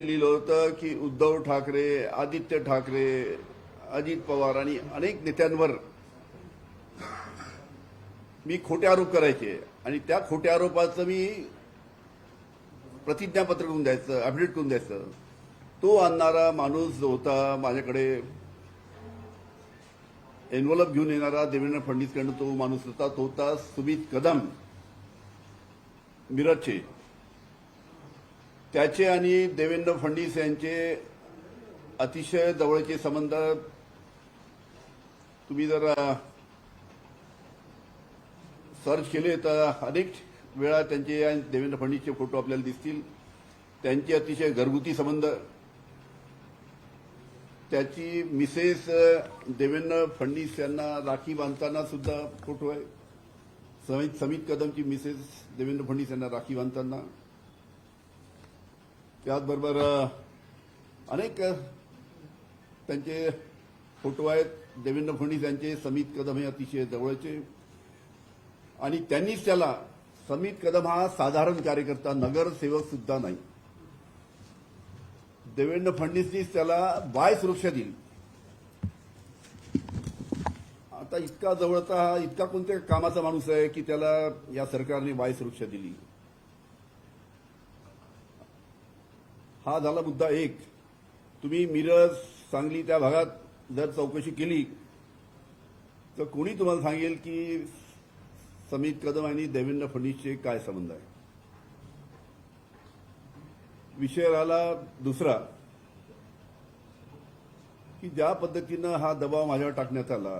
लिहिलं होतं की उद्धव ठाकरे आदित्य ठाकरे अजित पवार आणि अनेक नेत्यांवर मी खोटे आरोप करायचे आणि त्या खोट्या आरोपाचं मी प्रतिज्ञापत्र करून द्यायचं अपडेट करून द्यायचं. तो आणणारा माणूस जो होता माझ्याकडे एन्व्हलप घेऊन येणारा देवेंद्र फडणवीसकडनं तो माणूस होता तो होता सुमित कदम मिरजचे. त्याचे आणि देवेंद्र फडणवीस यांचे अतिशय जवळचे संबंध तुम्ही जर सर्च केले तर अनेक वेळा त्यांचे आणि देवेंद्र फडणवीसचे फोटो आपल्याला दिसतील. त्यांचे अतिशय घरगुती संबंध. त्याची मिसेस देवेंद्र फडणवीस यांना राखी बांधताना सुद्धा फोटो आहे. समित समित कदमची मिसेस देवेंद्र फडणवीस यांना राखी बांधताना. त्याचबरोबर अनेक त्यांचे फोटो आहेत. देवेंद्र फडणवीस यांचे समित कदम हे अतिशय जवळचे. आणि त्यांनीच त्याला समित कदम हा साधारण कार्यकर्ता नगरसेवक सुद्धा नाही. देवेंद्र फडणवीसनीच त्याला बाय सुरक्षा दिली. आता इतका जवळचा हा इतका कोणत्या कामाचा माणूस आहे की त्याला या सरकारने वाय सुरक्षा दिली? हा झाला मुद्दा एक. तुम्ही मिरज सांगली त्या भागात जर चौकशी केली तर कोणी तुम्हाला सांगेल की समित कदम आणि देवेंद्र फडणवीसचे काय संबंध आहे? विषय राहिला दुसरा की ज्या पद्धतीनं हा दबाव माझ्यावर टाकण्यात आला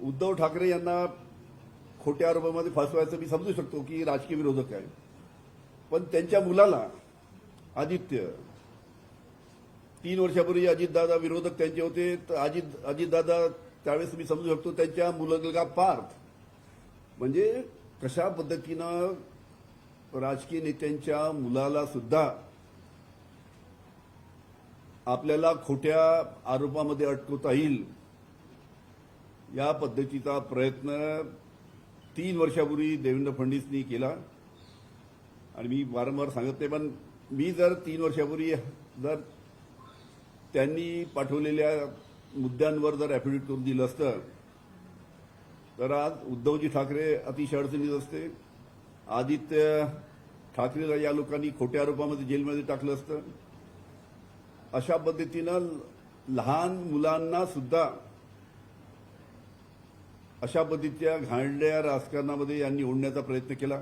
उद्धव ठाकरे यांना खोट्या आरोपामध्ये फसवायचं मी समजू शकतो की राजकीय विरोधक आहे. पण त्यांच्या मुलाला आदित्य. तीन वर्षापूर्वी अजितदादा विरोधक त्यांचे होते. तर अजित अजितदादा त्यावेळेस मी समजू शकतो त्यांच्या मुलगा पार्थ. म्हणजे कशा पद्धतीनं राजकीय नेत्यांच्या मुलाला सुद्धा आपल्याला खोट्या आरोपामध्ये अटकवता येईल या पद्धतीचा प्रयत्न तीन वर्षापूर्वी देवेंद्र फडणवीसनी केला. आणि मी वारंवार सांगत नाही पण मी जर तीन वर्षापूर्वी जर त्यांनी पाठवलेल्या मुद्द्यांवर जर ॲफिडेविट करून दिलं असतं तर आज उद्धवजी ठाकरे अतिशय अडचणीत असते. आदित्य ठाकरेला या लोकांनी खोट्या आरोपामध्ये जेलमध्ये टाकलं असतं अशा पद्धतीनं लहान मुलांना सुद्धा अशा पद्धतीच्या घाणड्या राजकारणामध्ये यांनी ओढण्याचा प्रयत्न केला.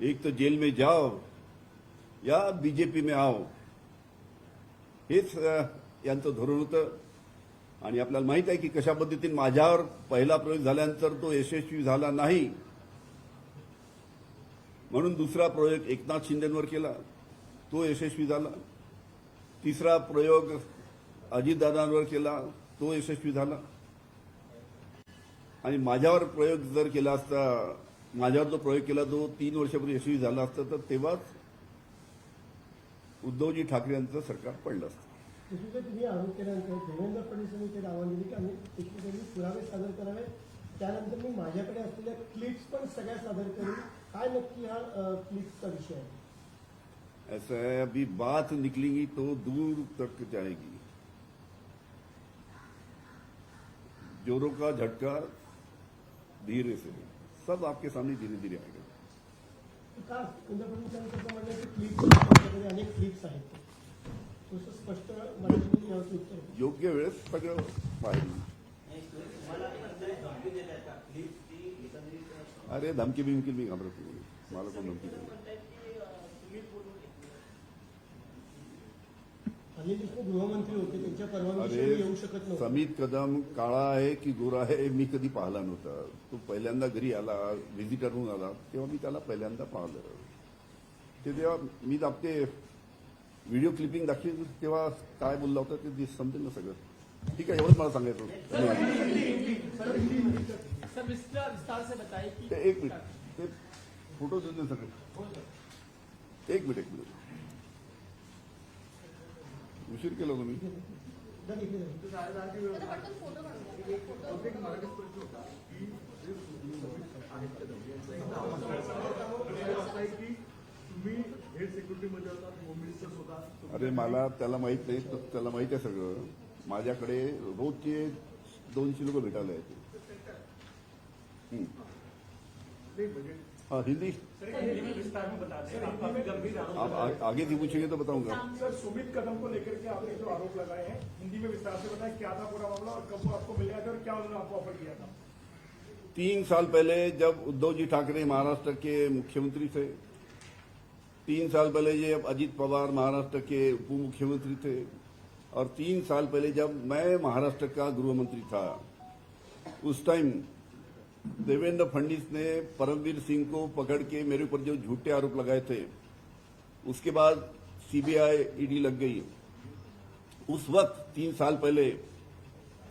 एक तर जेल में जाओ या बीजेपी में आओ. हेच यांचं धोरण होतं. आणि आपल्याला माहीत आहे की कशा पद्धतीने माझ्यावर पहिला प्रयोग झाल्यानंतर तो यशस्वी झाला नाही. म्हणून दुसरा प्रयोग एकनाथ शिंदेवर केला. तो यशस्वी झाला. तिसरा प्रयोग अजितदादांवर केला. तो यशस्वी झाला. आणि माझ्यावर प्रयोग जर केला असता माझ्यावर जो प्रयोग केला तो तीन वर्षापूर्वी यशस्वी झाला असता तर तेव्हाच उद्धवजी ठाकरे यांचं सरकार पडलं असतं. दुसरीकडे तुम्ही आरोप केल्यानंतर देवेंद्र फडणवीसांनी ते दावा दिली की आम्ही टेक्निकली पुरावे सादर करावे. त्यानंतर मी माझ्याकडे असलेल्या क्लिप्स पण सगळ्या सादर करून काय नक्की हा क्लिप्सचा विषय आहे? ऐसा है अभी बात निकलेगी तो दूर तक जाएगी. जोरों का झटका धीरे से। सब आपके सामने धीरे धीरे आएगा। योग्य वेळेस सगळं पाहिजे अरे धमकी बिमकी मी घाबरत नाही. मला पण धमकी नाही अनिल देशमुख गृहमंत्री होते त्यांच्या परवानगीशिवाय अरे येऊ शकत नव्हते. समित कदम काळा आहे की गोरा आहे मी कधी पाहिला नव्हता. तो पहिल्यांदा घरी आला व्हिजिटर म्हणून आला तेव्हा मी त्याला पहिल्यांदा पाहिलं. ते तेव्हा मी आपले व्हिडिओ क्लिपिंग दाखवी तेव्हा काय बोलला होता ते दिस- समजेल ना सगळं. ठीक आहे एवढंच मला सांगायचं होतं. धन्यवाद. सर विस्तार विस्तार से बताइए कि ते एक मिनिट ते फोटो देऊन सगळं. एक मिनिट एक मिनिट उशीर केला तुम्ही जर इकडे जाऊ. आहे की तुम्ही हेड सिक्युरिटीमध्ये होतात उशीर केला तुम्ही. अरे मला त्याला माहीत नाही तर त्याला माहीत आहे सगळं. माझ्याकडे रोजचे दोनशे लोक भेटायला येते हं. हाँ हिंदी सर विस्तार में बता दें आप आ, आगे भी पूछेंगे तो बताऊँगा सर सुमित कदम को लेकर के आपने जो आरोप लगाए हैं हिंदी में विस्तार से बताएँ क्या था पूरा मामला और कब वो आपको मिल गया था और क्या उन्होंने आपको ऑफ़र किया था तीन साल पहले जब उद्धव जी ठाकरे महाराष्ट्र के मुख्यमंत्री थे तीन साल पहले जब अजित पवार महाराष्ट्र के उप मुख्यमंत्री थे और तीन साल पहले जब मैं महाराष्ट्र का गृह मंत्री था उस टाइम देवेंद्र फडणवीस ने परमवीर सिंह को पकड़ के मेरे ऊपर जो झूठे आरोप लगाए थे, उसके बाद सीबीआई ईडी लग गई। उस वक्त, तीन साल पहले,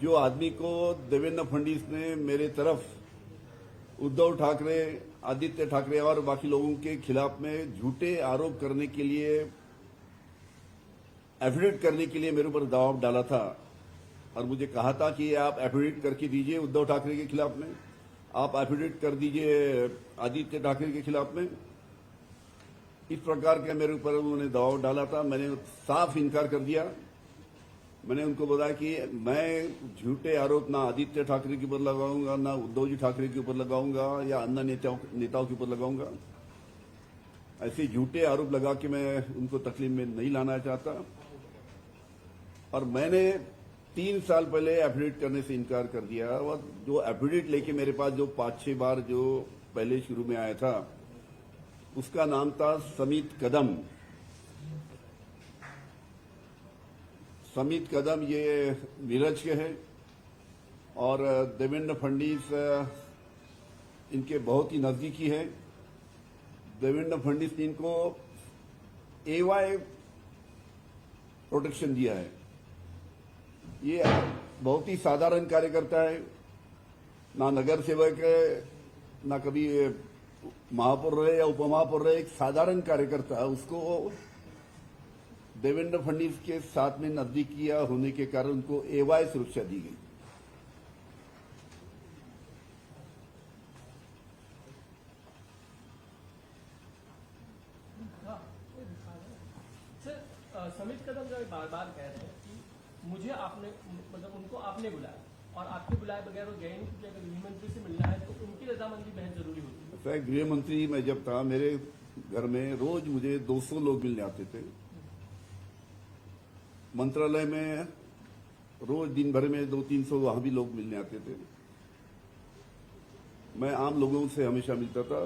जो आदमी को देवेंद्र फडणवीस ने मेरे तरफ़ उद्धव ठाकरे, आदित्य ठाकरे और बाकी लोगों के खिलाफ में झूठे आरोप करने के लिए एफिडेविट करने के लिए मेरे ऊपर दबाव डाला था। और मुझे कहा था कि आप एफिडेविट करके दीजिए उद्धव ठाकरे के खिलाफ में। आप एफिडेविट कर दीजिए आदित्य ठाकरे के खिलाफ में। इस प्रकार के मेरे ऊपर उन्होंने दबाव डाला था, मैंने साफ़ इनकार कर दिया। मैंने उनको बताया कि मैं झूठे आरोप ना आदित्य ठाकरे के ऊपर लगाऊँगा, ना उद्धव जी ठाकरे के ऊपर लगाऊँगा, या अन्य नेताओं नेताओं के ऊपर लगाऊँगा। ऐसे झूठे आरोप लगा के मैं उनको तकलीफ़ में नहीं लाना चाहता। और मैंने तीन साल पहले एफिडेविट करने से इनकार कर दिया और जो एफिडेविट लेके मेरे पास जो पाँच छह बार जो पहले शुरू में आया था, उसका नाम था समित कदम। समित कदम ये नीरज के हैं और देवेंद्र फडणवीस, इनके बहुत ही नजदीकी है। देवेंद्र फडणवीस ने इनको एवाई प्रोटेक्शन दिया है। ये बहुत ही साधारण कार्यकर्ता है। ना नगर सेवक है ना कभी महापौर रहे या उपमहापौर रहे एक साधारण कार्यकर्ता उसको देवेंद्र फडणवीस के साथ में नजदीकिया होने के कारण उनको एवाई सुरक्षा दी गई। हाँ, समीर कदम जो बार बार कह रहे हैं मुझे आपने मतलब उनको आपने बुलाया। और आपके बुलाए बगैर वो गए नहीं अगर गृह मंत्री से मिलना है तो उनकी रजामंदी बेहद ज़रूरी होती है। ऐसा है, गृह मंत्री मैं जब था मेरे घर में रोज मुझे 200 लोग मिलने आते थे। मंत्रालय में रोज दिन भर में दो तीन सौ वहाँ भी लोग मिलने आते थे। मैं आम लोगों से हमेशा मिलता था।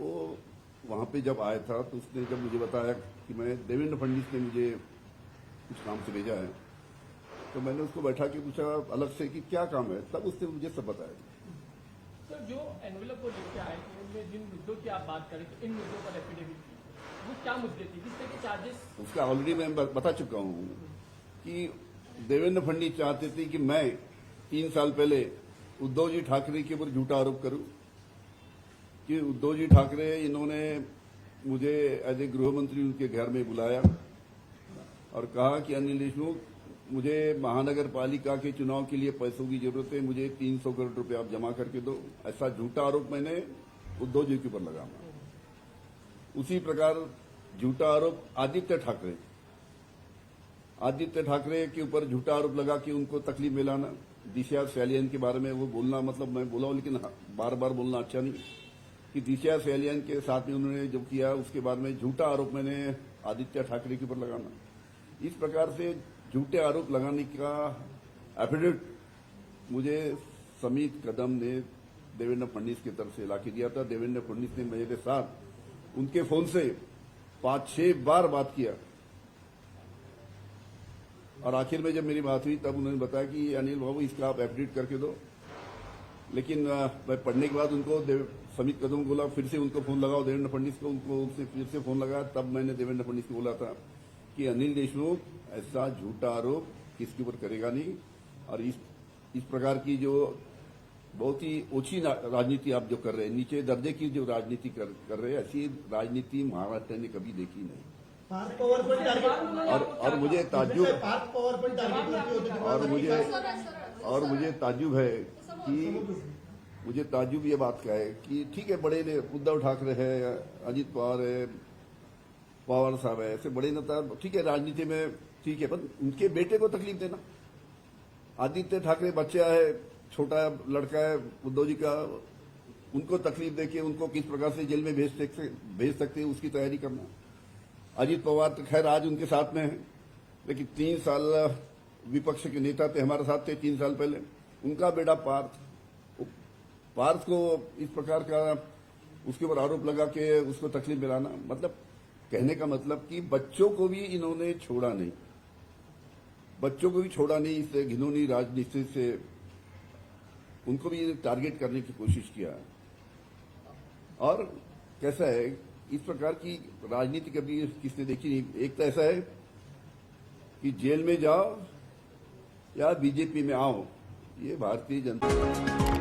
वो वहाँ पे जब आया था तो उसने जब मुझे बताया कि मैं देवेंद्र फडणवीस ने मुझे कुछ काम से भेजा है तो मैंने उसको बैठा के पूछा अलग से कि क्या काम है? तब उसने मुझे सब बताया। सर जो एनवेलप को लेकर आए थे उनमें जिन मुद्दों की आप बात करें तो इन मुद्दों पर एफिडेविट वो क्या मुद्दे थे? किस तरह के चार्जेस उसका ऑलरेडी मैं बता चुका हूँ कि देवेंद्र फडणवीस चाहते थे कि मैं तीन साल पहले उद्धव जी ठाकरे के ऊपर झूठा आरोप करूँ। कि उद्धव जी ठाकरे इन्होंने मुझे एज ए गृह मंत्री उनके घर में बुलाया और कहा कि अनिल देशमुख मुझे महानगर पालिका के चुनाव के लिए पैसों की ज़रूरत है मुझे तीन सौ करोड़ रुपए आप जमा करके दो। ऐसा झूठा आरोप मैंने उद्धव जी के ऊपर लगाया। उसी प्रकार झूठा आरोप आदित्य ठाकरे। आदित्य ठाकरे के ऊपर झूठा आरोप लगा कि उनको तकलीफ़ मिलाना लाना दिशा सैलियन के बारे में वो बोलना मतलब मैं बोला हूँ, लेकिन हाँ, बार बार बोलना अच्छा नहीं कि दिशा सैलियन के साथ में उन्होंने जो किया उसके बाद में झूठा आरोप मैंने आदित्य ठाकरे के ऊपर लगाना। इस प्रकार से झूठे आरोप लगाने का एफिडेविट मुझे समीत कदम ने देवेंद्र फडणवीस की तरफ़ से ला दिया था। देवेंद्र फडणवीस ने मेरे साथ उनके फ़ोन से पाँच, छह बार बात किया। और आखिर में जब मेरी बात हुई, तब उन्होंने बताया कि अनिल बाबू, इसका आप एफिडेविट करके दो। लेकिन मैं पढ़ने के बाद उनको समीत कदम को बोला, फिर से उनको फ़ोन लगाओ। देवेंद्र फडणवीस को उनको उनसे फिर से फ़ोन लगाया। तब मैंने देवेंद्र फडणवीस को बोला था कि अनिल देशमुख ऐसा झूठा आरोप किसके ऊपर करेगा नहीं? और इस इस प्रकार की जो बहुत ही ओछी राजनीति आप जो कर रहे हैं नीचे दर्जे की जो राजनीति कर, कर रहे हैं ऐसी राजनीति महाराष्ट्र ने कभी देखी नहीं। और और मुझे तुम्हाला और मुझे और मुझे ताजुब है कि मुझे ताजुब ये बात का है कि ठीक है बड़े ने उद्धव ठाकरे है अजित पवार है पवार साहब है, ऐसे बड़े नेता, ठीक है, राजनीति में ठीक है, पर उनके बेटे को तकलीफ़ देना। आदित्य ठाकरे बच्चा है, छोटा लड़का है उद्धव जी का, उनको तकलीफ़ देके उनको किस प्रकार से जेल में भेज सकते भेज सकते हैं, उसकी तैयारी करना। अजीत पवार तो खैर आज उनके साथ में है, लेकिन तीन साल विपक्ष के नेता थे, हमारे साथ थे तीन साल पहले। उनका बेटा पार्थ पार्थ को इस प्रकार का उसके ऊपर आरोप लगा के उसको तकलीफ़ दिलाना मतलब कहने का मतलब कि बच्चों को भी इन्होंने छोड़ा नहीं। बच्चों को भी छोड़ा नहीं इससे घिनौनी राजनीति से उनको भी टारगेट करने की कोशिश किया। और कैसा है, इस प्रकार की राजनीति कभी किसने देखी नहीं। एक तो ऐसा है कि जेल में जाओ या बीजेपी में आओ, ये भारतीय जनता